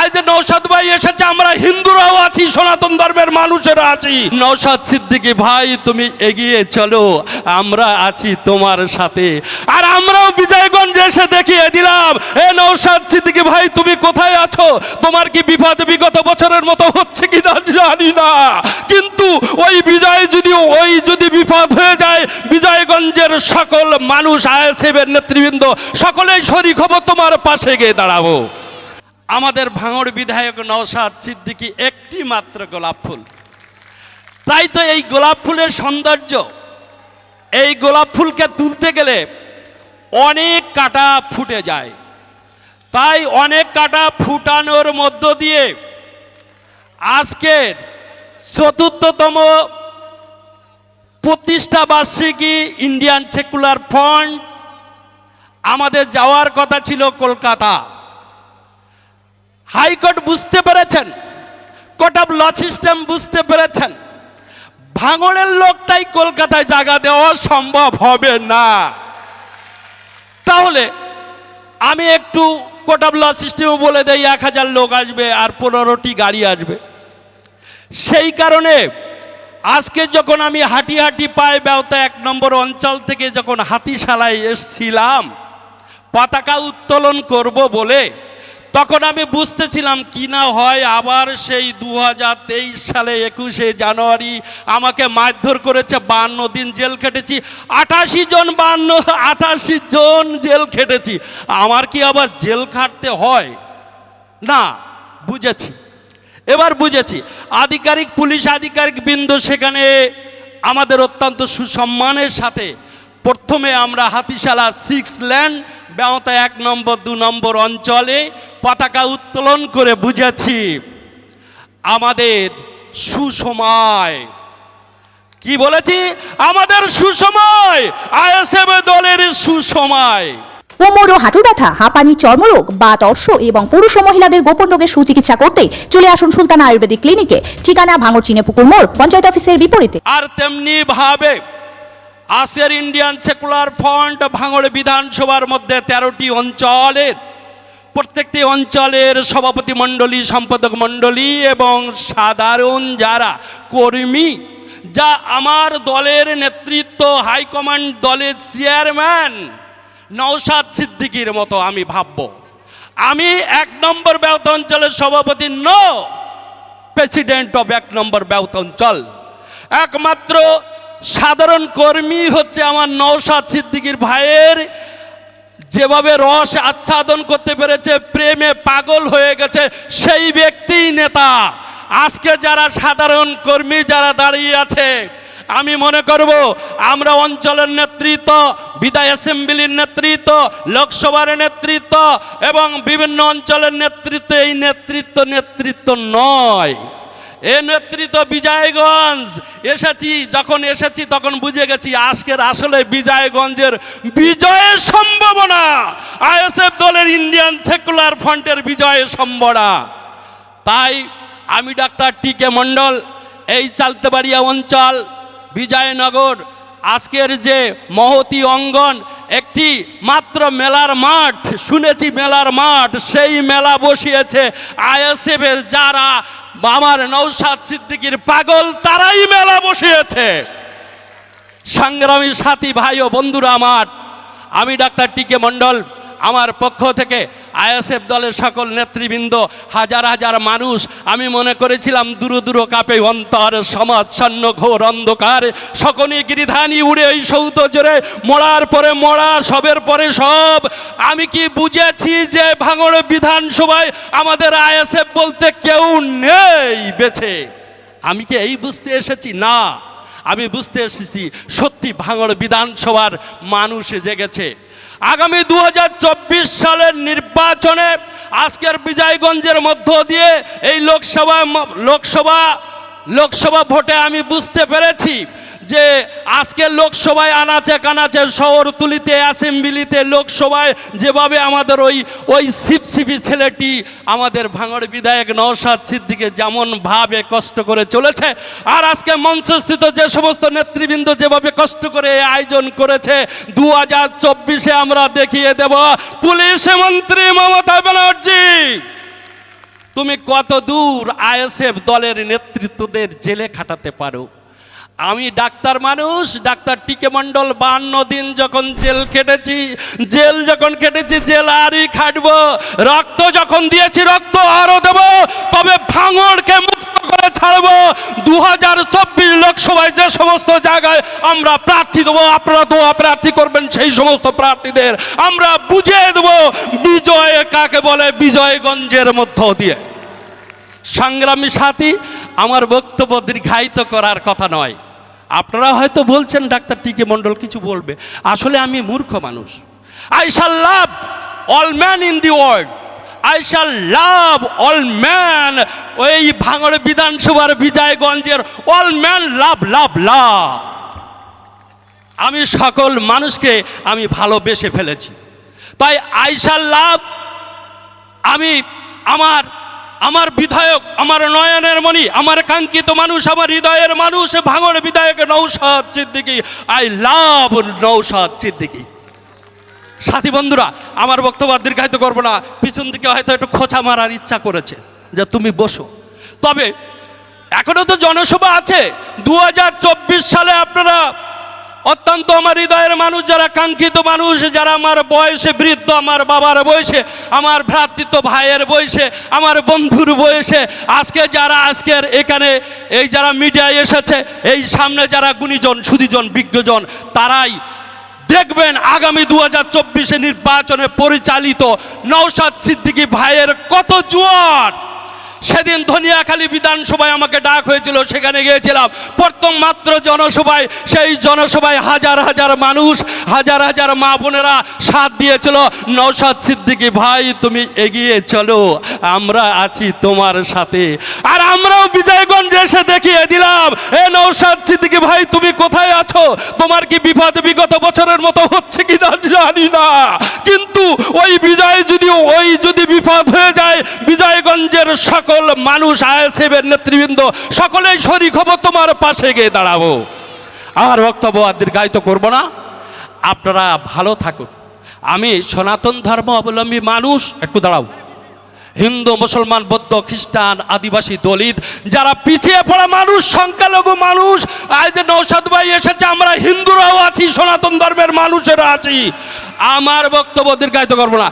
আজ নৌসাদ ভাই এসেছে, আমরা হিন্দুরাও আছি, সনাতন ধর্মের মানুষেরা আছি। নৌসাদ সিদ্দিকি ভাই, তুমি এগিয়ে চলো, আমরা আছি তোমার সাথে। আর আমরাও বিজয়গঞ্জ এসে দেখিয়ে দিলাম, এ নৌসাদ সিদ্দিকি ভাই, তুমি কোথায় আছো? তোমার কি বিপদ বিগত বছরের মতো হচ্ছে কি না জানি না। কিন্তু ওই বিজয় যদি, ওই যদি বিপদ হয়ে যায়, বিজয়গঞ্জের সকল মানুষ, আইএসএফের নেতৃবৃন্দ, সকলেই শরিক হব, তোমার পাশে গিয়ে দাঁড়াবো। আমাদের ভাঙড় বিধায়ক নওশাদ সিদ্দিকী একটি মাত্র গোলাপ ফুল। তাই তো এই গোলাপ ফুলের সৌন্দর্য, এই গোলাপ ফুলকে তুলতে গেলে অনেক কাটা ফুটে যায়। তাই অনেক কাটা ফুটানোর মধ্য দিয়ে আজকের চতুর্থতম প্রতিষ্ঠা বার্ষিকী ইন্ডিয়ান সেকুলার ফ্রন্ট, আমাদের যাওয়ার কথা ছিল কলকাতা। হাইকোর্ট বুঝতে পেরেছেন, কোর্ট অফ ল সিস্টেম বুঝতে পেরেছেন ভাঙড়ের লোকটাই কলকাতায় জায়গা দেওয়া সম্ভব হবে না। তাহলে আমি একটু কোর্ট অফ ল সিস্টেমে বলে দেই, এক হাজার লোক আসবে আর পনেরোটি গাড়ি আসবে। সেই কারণে আজকে যখন আমি হাঁটি হাঁটি পায়ে ব্যবতা এক নম্বর অঞ্চল থেকে যখন হাতিশালায় এসছিলাম, পতাকা উত্তোলন করব বলে তখন আমি বুঝতেছিলাম, কি না হয় আবার সেই দু হাজার তেইশ সালে একুশে জানুয়ারি আমাকে মারধর করেছে, বান্ন দিন জেল খেটেছি, আটাশি জন বান্ন, আটাশি জন জেল খেটেছি। আমার কি আবার জেল খাটতে হয়? না, বুঝেছি। এবার বুঝেছি, আধিকারিক, পুলিশ আধিকারিক বিন্দু সেখানে আমাদের অত্যন্ত সুসম্মানের সাথে প্রথমে আমরা হাতিশালা সিক্স ল্যান্ড ব্যবতা এক নম্বর, দু নম্বর অঞ্চলে পতাকা উত্তোলন করে বুঝেছি আমাদের সুসময়। কি বলেছি? আমাদের সুসময় আইএসএফ দলের সুসময়। কোমর ও হাঁটুর ব্যথা হাঁপানি চর্মরোগ বা অর্শ এবং পুরুষ ও মহিলাদের গোপন রোগের সুচিকিৎসা করতে চলে আসুন সুলতানা আয়ুর্বেদিক ক্লিনিকে। ঠিকানা ভাঙর চিনে পুকুর মোড় পঞ্চায়েত অফিসের বিপরীতে। আর তেমনি ভাবে আসের ইন্ডিয়ান সেকুলার ফ্রন্ট ভাঙড় বিধানসভার মধ্যে তেরোটি অঞ্চলের প্রত্যেকটি অঞ্চলের সভাপতি মণ্ডলী, সম্পাদক মণ্ডলী এবং সাধারণ যারা কর্মী, যা আমার দলের নেতৃত্ব হাইকমান্ড দলের চেয়ারম্যান নওশাদ সিদ্দিকির মতো আমি ভাবব। আমি এক নম্বর ব্যবত অঞ্চলের সভাপতি ন, প্রেসিডেন্ট অফ এক নম্বর ব্যবত অঞ্চল। একমাত্র সাধারণ কর্মী হচ্ছে আমার নওশাদ সিদ্দিকির ভাইয়ের যেভাবে রস আচ্ছাদন করতে পেরেছে, প্রেমে পাগল হয়ে গেছে, সেই ব্যক্তিই নেতা। আজকে যারা সাধারণ কর্মী যারা দাঁড়িয়ে আছে, আমি মনে করব, আমরা অঞ্চলের নেতৃত্ব, বিদায় অ্যাসেম্বলির নেতৃত্ব, লোকসভার নেতৃত্ব এবং বিভিন্ন অঞ্চলের নেতৃত্ব, এই নেতৃত্ব নেতৃত্ব নয়। এ নেতৃত্ব বিজয়গঞ্জ, এসেছি, যখন এসেছি তখন বুঝে গেছি আজকের আসলে বিজয়গঞ্জের বিজয়ের সম্ভাবনা। আইএসএফ দলের ইন্ডিয়ান সেকুলার ফ্রন্টের বিজয়ের সম্ভাবনা। তাই আমি ডাক্তার টি কে মণ্ডল, এই চালতেবাড়িয়া অঞ্চল, বিজয়নগর, আজকের যে মহতি অঙ্গন একটি মাত্র মেলার মাঠ, শুনেছি মেলার মাঠ, সেই মেলা বসিয়েছে আইএসএফের যারা, আমার নৌসাদ সিদ্দিকির পাগল, তারাই মেলা বসিয়েছে। সংগ্রামী সাথী ভাই ও বন্ধুরা আমার, আমি ডাক্তার টিকে মণ্ডল আমার পক্ষ থেকে আইএসএফ দলের সকল নেতৃবৃন্দ, হাজার হাজার মানুষ, আমি মনে করেছিলাম দূর দূর কাপে অন্তর, সমাজ সন্ন ঘোর অন্ধকার। সকলে গিরিধানি উড়ে এই সৌত জোরে মরার পরে মরা সবের পরে সব। আমি কি বুঝেছি যে ভাঙড় বিধানসভায় আমাদের আইএসএফ বলতে কেউ নেই বেছে? আমি কি এই বুঝতে এসেছি? না। আমি বুঝতে এসেছি সত্যি ভাঙড় বিধানসভার মানুষ জেগেছে। আগামী দু হাজার চব্বিশ সালের নির্বাচনে আজকের বিজয়গঞ্জের মধ্য দিয়ে এই লোকসভা লোকসভা লোকসভা ভোটে আমি বুঝতে পেরেছি যে আজকে লোকসভায় আনাচে কানাচে শহরতুলিতে অ্যাসেম্বলিতে লোকসভায় যেভাবে আমাদের ওই ওই সিপসিপি ছেলেটি আমাদের ভাঙড় বিধায়ক নওশাদ সিদ্দিকে যেমন ভাবে কষ্ট করে চলেছে, আর আজকে মঞ্চস্থিত যে সমস্ত নেতৃবৃন্দ যেভাবে কষ্ট করে আয়োজন করেছে দু হাজার চব্বিশে আমরা দেখিয়ে দেব পুলিশ মন্ত্রী মমতা ব্যানার্জি। তুমি কত দূর আইএসএফ দলের নেতৃত্বদের জেলে খাটাতে পারো? আমি ডাক্তার মানুষ, ডাক্তার টিকে মণ্ডল, বান্ন দিন যখন জেল কেটেছি জেল যখন কেটেছি জেল আরই খাটব। রক্ত যখন দিয়েছি, রক্ত আরও দেব, তবে ভাঙড়কে মুক্ত করে ছাড়বো। দু হাজার চব্বিশ লোকসভায় যে সমস্ত জায়গায় আমরা প্রার্থী দেবো, আপনারা তো প্রার্থী করবেন, সেই সমস্ত প্রার্থীদের আমরা বুঝিয়ে দেবো, বিজয় কাকে বলে, বিজয়গঞ্জের মধ্য দিয়ে। সংগ্রামী সাথী, আমার বক্তব্য দীর্ঘায়িত করার কথা নয়। আপনারা হয়তো বলছেন, ডাক্তার টিকে মণ্ডল কিছু বলবে। আসলে আমি মূর্খ মানুষ। I shall love all man in the world I shall love all man ওই ভাঙড় বিধানসভার বিজয়গঞ্জের অল ম্যান লাভ লাভ লাভ আমি সকল মানুষকে আমি ভালোবেসে ফেলেছি। তাই আইসার লাভ আমি আমার আমার বিধায়ক, আমার নয়নের মণি, আমার কাঙ্ক্ষিত মানুষ, আমার হৃদয়ের মানুষ ভাঙড় বিধায়ক Naushad Siddiqui. I love Nawsad Siddiqui. সাথী বন্ধুরা, আমার বক্তব্য দীর্ঘায়িত করব না। পিছন দিকে হয়তো একটু খোঁচা মারার ইচ্ছা করেছে যে তুমি বসো। তবে এখনও তো জনসভা আছে। দু হাজার চব্বিশ সালে আপনারা অত্যন্ত আমার হৃদয়ের মানুষ, যারা কাঙ্ক্ষিত মানুষ, যারা আমার বয়সে বৃদ্ধ, আমার বাবার বয়সে, আমার ভ্রাতৃত্ব ভাইয়ের বয়সে, আমার বন্ধুর বয়সে, আজকে যারা আজকের এখানে, এই যারা মিডিয়ায় এসেছে, এই সামনে যারা গুণীজন সুদীজন বিজ্ঞজন, তারাই দেখবেন আগামী দু হাজার চব্বিশে নির্বাচনে পরিচালিত নৌসাদ সিদ্দিকী ভাইয়ের কত জোয়ার। সেদিন ধনিয়াখালী বিধানসভায় আমাকে ডাক হয়েছিল, সেখানে গিয়েছিলাম। প্রথম মাত্র জনসভায়, সেই জনসভায় হাজার হাজার মানুষ, হাজার হাজার মা বোনেরা সাথ দিয়েছিল নৌসাদ সিদ্দিকী, ভাই, তুমি এগিয়ে চলো, আমরা আছি তোমার সাথে। আর আমরাও বিজয়গঞ্জে এসে দেখিয়ে দিলাম, এ নৌসাদ সিদ্দিকী ভাই, তুমি কোথায় আছো? তোমার কি বিপদ বিগত বছরের মতো হচ্ছে কি না জানি না। কিন্তু ওই বিজয় যদি, ওই যদি বিপদ হয়ে যায়, বিজয়গঞ্জের সকল মানুষ আইএসএফের নেতৃবৃন্দ, সকলেই শরিক হব, তোমার পাশে গিয়ে দাঁড়াবো। আমার বক্তব্য আর দীর্ঘায়িত করব না। আপনারা ভালো থাকুন। আমি সনাতন ধর্ম অবলম্বী মানুষ, একটু দাঁড়াও। হিন্দু, মুসলমান, বৌদ্ধ, খ্রিস্টান, আদিবাসী, দলিত, যারা পিছিয়ে পড়া মানুষ, সংখ্যালঘু মানুষ, আজ নৌসাদ ভাই এসেছে, আমরা হিন্দুরাও আছি, সনাতন ধর্মের মানুষেরা আছি। আমার বক্তব্য দীর্ঘায়িত করব না।